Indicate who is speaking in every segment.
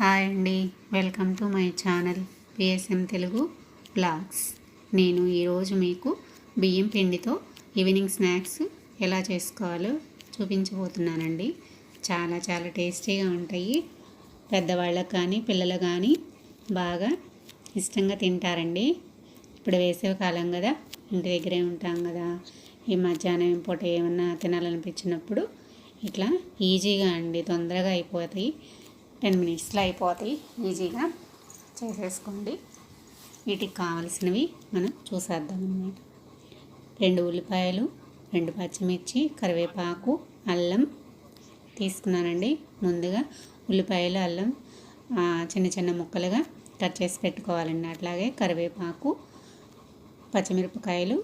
Speaker 1: Hi అండి. Welcome to my channel PSM Telugu blogs. నేను ఈరోజు మీకు బియ్యం పిండితో ఈవినింగ్ స్నాక్స్ ఎలా చేసుకోవాలో చూపించబోతున్నానండి. చాలా చాలా టేస్టీగా ఉంటాయి. పెద్దవాళ్ళకు కానీ పిల్లలు కానీ బాగా ఇష్టంగా తింటారండి. ఇప్పుడు వేసవి కాలం కదా ఇంటి దగ్గరే ఉంటాం కదా. ఈ మధ్యాహ్నం పూట ఏమన్నా తినాలనిపించినప్పుడు ఇట్లా ఈజీగా అండి తొందరగా అయిపోతాయి. టెన్ మినిట్స్లో అయిపోతాయి. ఈజీగా చేసేసుకోండి. వీటికి కావలసినవి మనం చూసేద్దాం అన్నమాట. రెండు ఉల్లిపాయలు రెండు పచ్చిమిర్చి కరివేపాకు అల్లం తీసుకున్నానండి. ముందుగా ఉల్లిపాయలు అల్లం చిన్న చిన్న ముక్కలుగా కట్ చేసి పెట్టుకోవాలండి. అట్లాగే కరివేపాకు పచ్చిమిరపకాయలు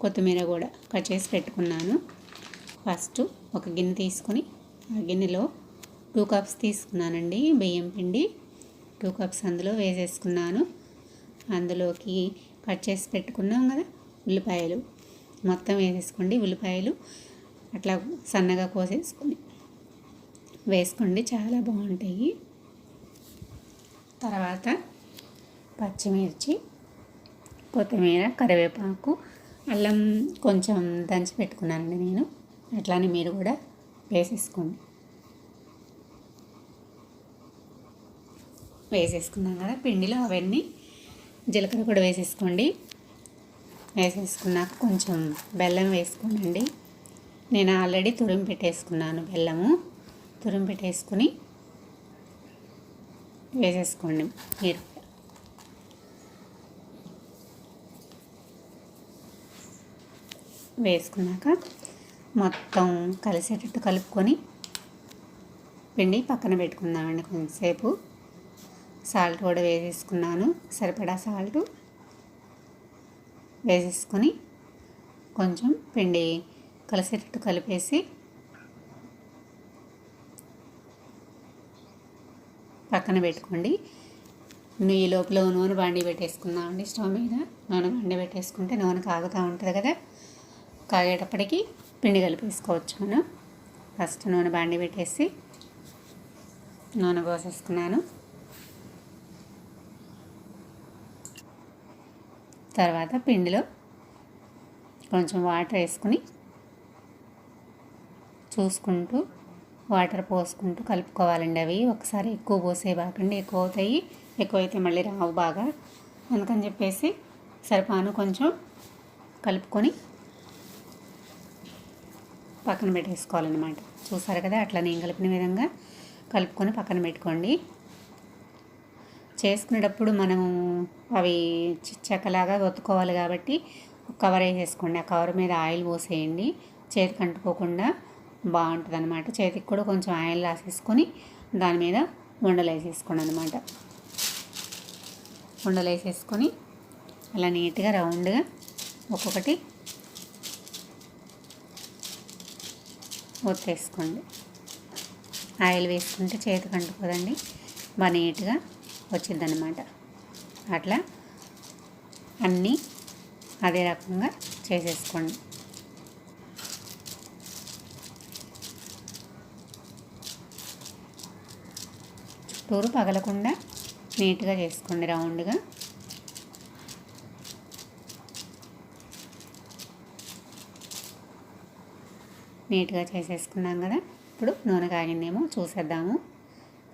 Speaker 1: కొత్తిమీర కూడా కట్ చేసి పెట్టుకున్నాను. ఫస్ట్ ఒక గిన్నె తీసుకొని ఆ గిన్నెలో టూ కప్స్ తీసుకున్నానండి బియ్యం పిండి. టూ కప్స్ అందులో వేసేసుకున్నాను. అందులోకి కట్ చేసి పెట్టుకున్నాం కదా ఉల్లిపాయలు. మొత్తం వేసేసుకోండి ఉల్లిపాయలు. అట్లా సన్నగా కోసేసుకొని వేసుకోండి చాలా బాగుంటాయి. తర్వాత పచ్చిమిర్చి కొత్తిమీర కరివేపాకు అల్లం కొంచెం దంచి పెట్టుకున్నానండి నేను. అట్లానే మీరు కూడా వేసేసుకోండి. వేసేసుకున్నాం కదా పిండిలో అవన్నీ. జీలకర్ర కూడా వేసేసుకోండి. వేసేసుకున్నాక కొంచెం బెల్లం వేసుకోనండి. నేను ఆల్రెడీ తురిమి పెట్టేసుకున్నాను బెల్లము. తురిమి పెట్టేసుకుని వేసేసుకోండి మీరు. వేసుకున్నాక మొత్తం కలిసేటట్టు కలుపుకొని పిండి పక్కన పెట్టుకుందామండి కొంచెంసేపు సాల్ట్ కూడా వేసేసుకున్నాను. సరిపడా సాల్ట్ వేసేసుకొని కొంచెం పిండి కలిసేటట్టు కలిపేసి పక్కన పెట్టుకోండి. ఈ లోపల నూనె బాండి పెట్టేసుకుందామండి స్టవ్ మీద. నూనె బాండి పెట్టేసుకుంటే నూనె కాగుతూ ఉంటుంది కదా? కాగేటప్పటికి పిండి కలిపేసుకోవచ్చు మనం. ఫస్ట్ నూనె బాండి పెట్టేసి నూనె పోసేసుకున్నాను. తర్వాత పిండిలో కొంచెం వాటర్ వేసుకుని చూసుకుంటూ వాటర్ పోసుకుంటూ కలుపుకోవాలండి. అవి ఒకసారి ఎక్కువ పోసే బాకండి. ఎక్కువ అవుతాయి. ఎక్కువ అయితే మళ్ళీ రావు బాగా. అందుకని చెప్పేసి సరిపాను కొంచెం కలుపుకొని పక్కన పెట్టేసుకోవాలన్నమాట. చూసారు కదా? అట్లా నేను కలిపిన విధంగా కలుపుకొని పక్కన పెట్టుకోండి. చేసుకునేటప్పుడు మనము అవి చెక్కలాగా ఒత్తుకోవాలి కాబట్టి కవర్ వేసేసుకోండి. ఆ కవర్ మీద ఆయిల్ పోసేయండి. చేతికి అంటుకోకుండా బాగుంటుంది అనమాట చేతికి కూడా కొంచెం ఆయిల్ రాసేసుకొని దాని మీద ఉండలు వేసేసుకోండి అనమాట ఉండలు వేసేసుకొని అలా నీట్గా రౌండ్గా ఒక్కొక్కటి ఒత్తేసుకోండి. ఆయిల్ వేసుకుంటే చేతికి అంటుకోదండి. బాగా నీట్గా వచ్చిందనమాట అట్లా అన్నీ అదే రకంగా చేసేసుకోండి. చుట్టూరు పగలకుండా నీట్గా చేసుకోండి రౌండ్గా. నీట్గా చేసేసుకున్నాం కదా ఇప్పుడు నూనె కాగిందేమో చూసేద్దాము.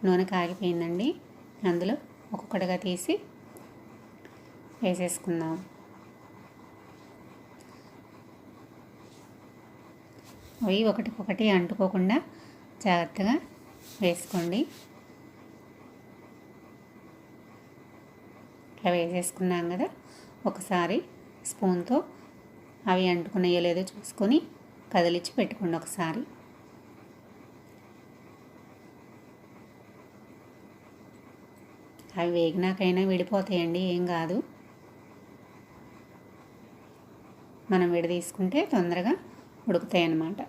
Speaker 1: నూనె కాగిపోయిందండి అందులో ఒక్కొక్కటిగా తీసి వేసేసుకుందాం. అవి ఒకటికొకటి అంటుకోకుండా జాగ్రత్తగా వేసుకోండి. ఇట్లా వేసేసుకున్నాం కదా ఒకసారి స్పూన్తో అవి అంటుకున్నాయో లేదో చూసుకొని కదిలిచ్చి పెట్టుకోండి ఒకసారి. అవి వేగినాకైనా విడిపోతాయండి ఏం కాదు. మనం విడదీసుకుంటే తొందరగా ఉడుకుతాయి అన్నమాట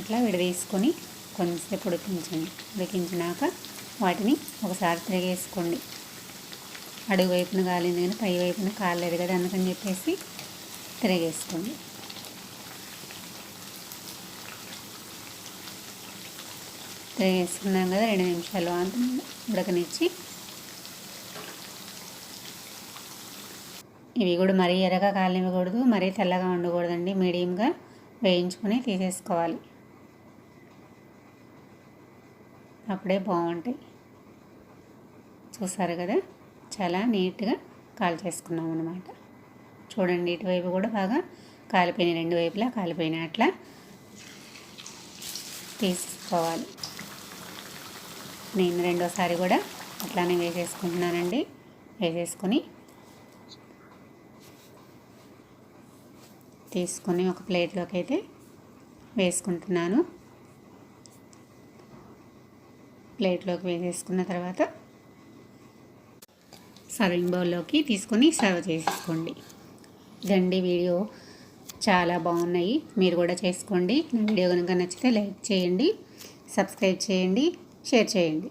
Speaker 1: ఇట్లా విడదీసుకొని కొంచెంసేపు ఉడికించండి. ఉడికించినాక వాటిని ఒకసారి తిరిగేసుకోండి. అడుగు వైపున కాలింది కానీ పై వైపున కాలేదు కదా అందుకని చెప్పేసి తిరిగేసుకోండి. వేసుకున్నాం కదా రెండు నిమిషాలు అంత ఉడకనిచ్చి. ఇవి కూడా మరీ ఎర్రగా కాలనివ్వకూడదు మరీ తెల్లగా ఉండకూడదండి. మీడియంగా వేయించుకొని తీసేసుకోవాలి. అప్పుడే బాగుంటాయి. చూసారు కదా? చాలా నీట్గా కాల్ చేసుకున్నాం అనమాట చూడండి ఇటువైపు కూడా బాగా కాలిపోయినాయి. రెండు వైపులా కాలిపోయినాయి. అట్లా తీసుకోవాలి నేను రెండోసారి కూడా అట్లానే వేసేసుకుంటున్నానండి. వేసేసుకొని తీసుకొని ఒక ప్లేట్లోకి అయితే వేసుకుంటున్నాను. ప్లేట్లోకి వేసేసుకున్న తర్వాత సర్వింగ్ బౌల్లోకి తీసుకొని సర్వ్ చేసేసుకోండి. ఇదండి వీడియో. చాలా బాగున్నాయి. మీరు కూడా చేసుకోండి. వీడియో కనుక నచ్చితే లైక్ చేయండి. సబ్స్క్రైబ్ చేయండి. షేర్ చేయండి.